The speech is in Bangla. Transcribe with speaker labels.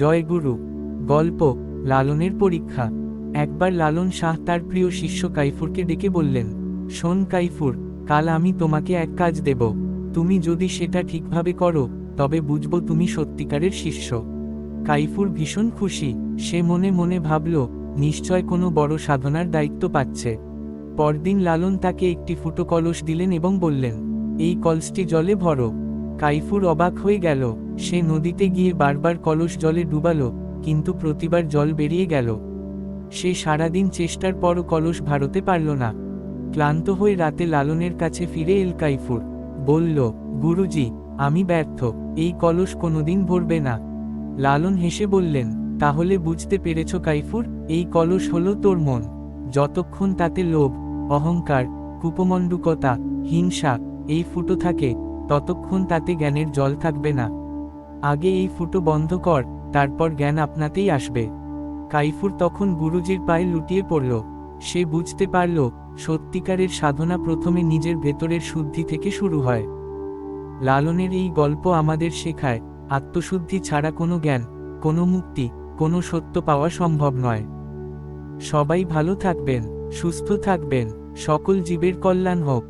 Speaker 1: জয় গুরু গল্প, লালনের পরীক্ষা। একবার লালন শাহ তার প্রিয় শিষ্য কাইফুরকে ডেকে বললেন, শোন কাইফুর, কাল আমি তোমাকে এক কাজ দেব। তুমি যদি সেটা ঠিকভাবে করো, তবে বুঝব তুমি সত্যিকারের শিষ্য কাইফুর ভীষণ খুশি, সে মনে মনে ভাবল, নিশ্চয় কোনো বড় সাধনার দায়িত্ব পাচ্ছে। পরদিন লালন তাকে একটি ফুটো কলস দিলেন এবং বললেন, এই কলসটি জলে ভরো। কাইফুর অবাক হয়ে গেল। সে নদীতে গিয়ে বারবার কলস জলে ডুবালো, কিন্তু প্রতিবার জল বেরিয়ে গেল। সে সারাদিন চেষ্টার পরও কলস ভারতে পারল না। ক্লান্ত হয়ে রাতে লালনের কাছে ফিরে এল কাইফুর। বলল, গুরুজি, আমি ব্যর্থ, এই কলস কোনোদিন ভরবে না। লালন হেসে বললেন, তাহলে বুঝতে পেরেছ কাইফুর, এই কলস হলো তোর মন। যতক্ষণ তাতে লোভ, অহংকার, কুপমণ্ডুকতা, হিংসা, এই ফুটো থাকে ততক্ষণ তাতে জ্ঞানের জল থাকবে না। আগে এই ফুটো বন্ধ কর, তারপর জ্ঞান আপনাতেই আসবে। কাইফুর তখন গুরুজির পায়ে লুটিয়ে পড়ল। সে বুঝতে পারল, সত্যিকারের সাধনা প্রথমে নিজের ভেতরের শুদ্ধি থেকে শুরু হয়। লালনের এই গল্প আমাদের শেখায়, আত্মশুদ্ধি ছাড়া কোনো জ্ঞান, কোনো মুক্তি, কোনো সত্য পাওয়া সম্ভব নয়। সবাই ভালো থাকবেন, সুস্থ থাকবেন, সকল জীবের কল্যাণ হোক।